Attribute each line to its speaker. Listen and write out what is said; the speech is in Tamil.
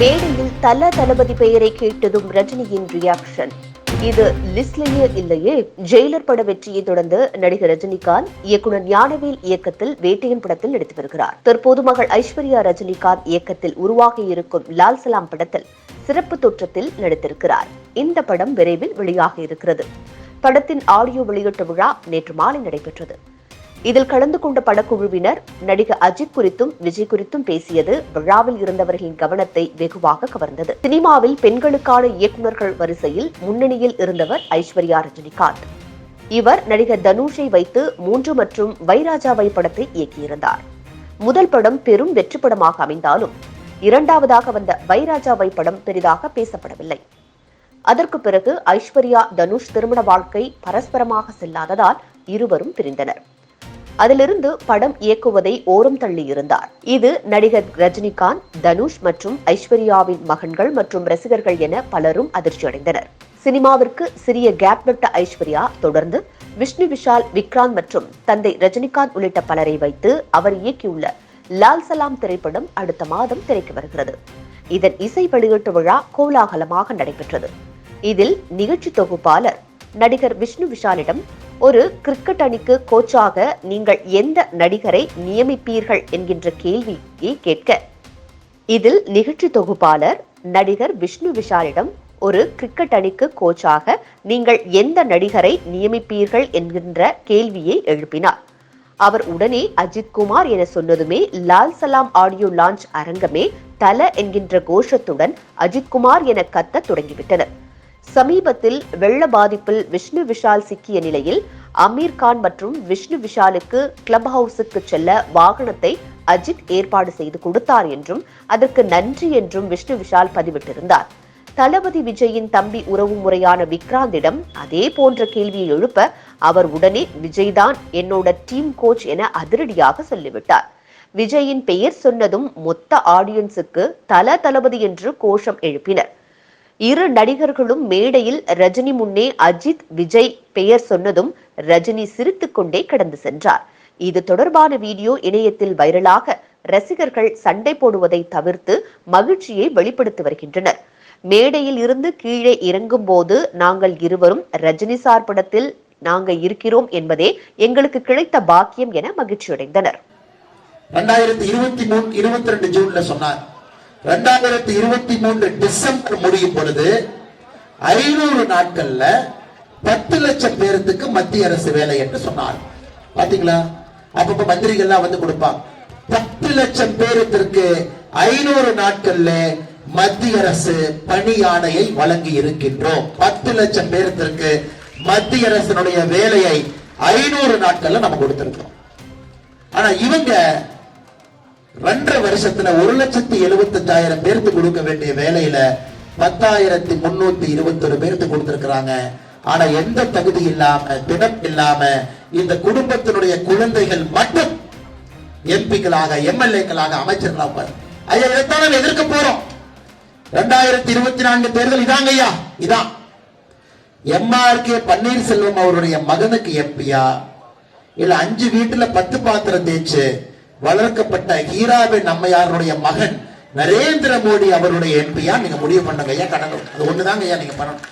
Speaker 1: மேடையில் தல தளபதி பெயரை கேட்டதும் ரஜினியின் ரியாக்ஷன் இது லிஸ்ட்லேயே இல்லையே. ஜெயிலர் பட வெற்றியை தொடர்ந்து நடிகர் ரஜினிகாந்த் இயக்குனர் ஞானவேல் இயக்கத்தில் வேட்டையின் படத்தில் நடித்து வருகிறார். தற்போது மகள் ஐஸ்வர்யா ரஜினிகாந்த் இயக்கத்தில் உருவாகி இருக்கும் லால் சலாம் படத்தில் சிறப்பு தோற்றத்தில் நடித்திருக்கிறார். இந்த படம் விரைவில் வெளியாக இருக்கிறது. படத்தின் ஆடியோ வெளியீட்டு விழா நேற்று மாலை நடைபெற்றது. இதில் கலந்து கொண்ட படக்குழுவினர் நடிகர் அஜித் குறித்தும் விஜய் குறித்தும் பேசியது விழாவில் இருந்தவர்களின் கவனத்தை வெகுவாக கவர்ந்தது. சினிமாவில் பெண்களுக்கான இயக்குநர்கள் வரிசையில் முன்னணியில் இருந்தவர் ஐஸ்வர்யா ரஜினிகாந்த். இவர் நடிகர் தனுஷை வைத்து மூன்று மற்றும் வைராஜாவை படத்தை இயக்கியிருந்தார். முதல் படம் பெரும் வெற்றி படமாக அமைந்தாலும் இரண்டாவதாக வந்த வைராஜாவை படம் பெரிதாக பேசப்படவில்லை. அதற்கு பிறகு ஐஸ்வர்யா தனுஷ் திருமண வாழ்க்கை பரஸ்பரமாக செல்லாததால் இருவரும் பிரிந்தனர். அதிலிருந்து படம் இயக்குவதை ஓரம் தள்ளி இருந்தார். இது நடிகர் ரஜினிகாந்த் தனுஷ் மற்றும் ஐஸ்வர்யாவின் மகன்கள் மற்றும் ரசிகர்கள் என பலரும் அதிர்ச்சியடைந்தனர். சினிமாவிற்கு சிறிய கேப் விட்ட ஐஸ்வர்யா தொடர்ந்து விஷ்ணு விஷால் விக்ராந்த் மற்றும் தந்தை ரஜினிகாந்த் உள்ளிட்ட பலரை வைத்து அவர் இயக்கியுள்ள லால் சலாம் திரைப்படம் அடுத்த மாதம் திரைக்கு வருகிறது. இதன் இசை வெளியீட்டு விழா கோலாகலமாக நடைபெற்றது. இதில் நிகழ்ச்சி தொகுப்பாளர் நடிகர் விஷ்ணு விஷாலிடம் ஒரு கிரிக்கெட் அணிக்கு கோச்சாக நீங்கள் எந்த நடிகரை நியமிப்பீர்கள் என்கின்ற கேள்வியை கேட்க. இதில் நிகழ்ச்சி தொகுப்பாளர் நடிகர் விஷ்ணு விஷாலிடம் ஒரு கிரிக்கெட் அணிக்கு கோச்சாக நீங்கள் எந்த நடிகரை நியமிப்பீர்கள் என்கின்ற கேள்வியை எழுப்பினார். அவர் உடனே அஜித் குமார் என சொன்னதுமே லால் சலாம் ஆடியோ லான்ச் அரங்கமே தல என்கின்ற கோஷத்துடன் அஜித் குமார் என கத்த தொடங்கிவிட்டனர். சமீபத்தில் வெள்ள பாதிப்பில் விஷ்ணு விஷால் சிக்கிய நிலையில் அமீர் கான் மற்றும் விஷ்ணு விஷாலுக்கு கிளப் ஹவுஸுக்கு செல்ல வாகனத்தை அஜித் ஏற்பாடு செய்து கொடுத்தார் என்றும் அதற்கு நன்றி என்றும் விஷ்ணு விஷால் பதிவிட்டிருந்தார். தளபதி விஜயின் தம்பி உறவு முறையான விக்ராந்திடம் அதே போன்ற கேள்வியை எழுப்ப அவர் உடனே விஜய்தான் என்னோட டீம் கோச் என அதிரடியாக சொல்லிவிட்டார். விஜயின் பெயர் சொன்னதும் மொத்த ஆடியன்ஸுக்கு தல தளபதி என்று கோஷம் எழுப்பினர். இரு நடிகர்களும் மேடையில் ரஜினி முன்னே அஜித் விஜய் பெயர் சொன்னதும் ரஜினி சிரித்துக்கொண்டே கடந்து சென்றார். இது தொடர்பான வீடியோ இணையத்தில் வைரலாக ரசிகர்கள் சண்டை போடுவதை தவிர்த்து மகிழ்ச்சியை வெளிப்படுத்தி வருகின்றனர். மேடையில் இருந்து கீழே இறங்கும் போது நாங்கள் இருவரும் ரஜினி சார் படத்தில் நாங்க இருக்கிறோம் என்பதே எங்களுக்கு கிடைத்த பாக்கியம் என மகிழ்ச்சியடைந்தனர்.
Speaker 2: ரெண்டாயிரத்தி இருபத்தி மூணு இருபத்தி ரெண்டு ஜூன்ல சொன்னார். ரெண்டாயிரத்தி இருபத்தி மூன்று டிசம்பர் முடியும் பொழுது ஐநூறு நாட்கள்ல பத்து லட்சம் பேருக்கு மத்திய அரசு வேலை என்று சொன்னார். பாத்தீங்களா? அப்பப்ப மந்திரிகள்லாம் வந்து கொடுப்பாங்க. பத்து லட்சம் பேருக்கு ஐநூறு நாட்கள்ல மத்திய அரசு பணி ஆணையை வழங்கி இருக்கின்றோம். பத்து லட்சம் பேருக்கு மத்திய அரசினுடைய வேலையை ஐநூறு நாட்கள்ல நம்ம கொடுத்திருக்கோம் ஆனா இவங்க ரெண்டரை வருஷத்துல ஒரு லட்சத்தி எழுபத்தஞ்சாயிரம் பேருக்கு கொடுக்க வேண்டிய வேலையில பத்தாயிரத்தி முன்னூத்தி இருபத்தி ஒரு பேருக்கு கொடுத்திருக்கிறாங்க. ஆனா எந்த தகுதி இல்லாம தினம் இல்லாம இந்த குடும்பத்தினுடைய குழந்தைகள் மட்டும் எம்பிக்களாக எம்எல்ஏக்களாக அமைச்சர்களாக ஐயா இதைத்தான் நம்ம எதிர்க்க போறோம். ரெண்டாயிரத்தி இருபத்தி நான்கு தேர்தல் இதாங்க ஐயா இதான். எம்ஆர்கே பன்னீர்செல்வம் அவருடைய மகனுக்கு எம்பியா? இல்ல அஞ்சு வீட்டுல பத்து பாத்திரம் தேய்ச்சு வளர்க்கப்பட்ட ஹீராபின் அம்மையாருடைய மகன் நரேந்திர மோடி அவருடைய எம்பியா? நீங்க முடிவு பண்ணுங்க ஐயா கடனும் அது ஒண்ணுதாங்க ஐயா நீங்க பண்ணணும்.